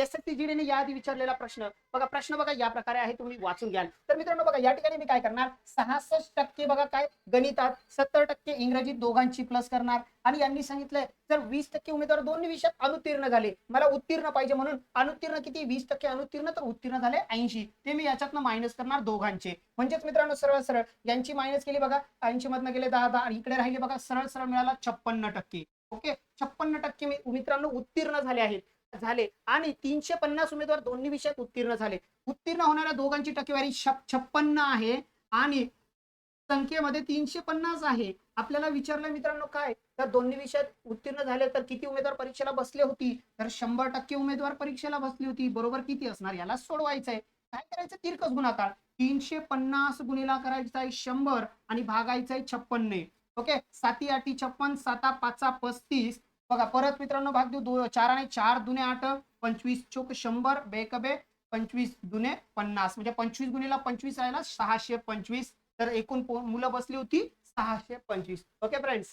S S C ने याआधी विचारलेला प्रश्न. बघा प्रश्न बघा या प्रकारे आहे तुम्ही वाचून घ्याल. तर मित्रांनो बघा या ठिकाणी मी काय करणार? सहासष्ट टक्के बघा काय? गणितात सत्तर टक्के इंग्रजीत दोघांची प्लस करणार. आणि यांनी सांगितलंय जर वीस टक्के उमेदवार दोन विषयात अनुत्तीर्ण झाले मला उत्तीर्ण पाहिजे म्हणून अनुत्तीर्ण किती? वीस टक्के अनुत्तीर्ण तर उत्तीर्ण झाले ऐंशी. ते मी याच्यातनं मायनस करणार दोघांचे. म्हणजेच मित्रांनो सरळ सरळ यांची मायनस केली बघा ऐंशी मधनं गेले दहा दहा इकडे राहिले बघा सरळ सरळ मिळाला छप्पन्न टक्के. ओके? छप्पन्न टक्के मित्रांनो उत्तीर्ण झाले आहेत. झाले. आणि तीनशे पन्नास उमेदवार दोन्ही विषयात उत्तीर्ण झाले. उत्तीर्ण होणाऱ्या दोघांची टक्केवारी छप्पन्न आहे. आणि संख्येमध्ये तीनशे पन्नास आहे. आपल्याला विचारलं मित्रांनो काय? तर दोन्ही विषयात उत्तीर्ण झाले तर किती उमेदवार परीक्षेला बसले होती? तर शंभर टक्के उमेदवार परीक्षेला बसली होती. बरोबर किती असणार? याला सोडवायचंय. काय करायचं? तिरकस गुणाकार. तीनशे पन्नास गुणिला करायचा आहे शंभर आणि भागायचं आहे छप्पन्ने. ओके? साती आठी छप्पन साता पाचा पस्तीस. बघा परत मित्रांनो भाग देऊ चार आणि चार दुने आठ पंचवीस चोक शंभर बेकबे पंचवीस दुने पन्नास. म्हणजे पंचवीस गुणीला पंचवीस आहे ना सहाशे पंचवीस. तर एकूण मुलं बसली होती सहाशे पंचवीस. Okay friends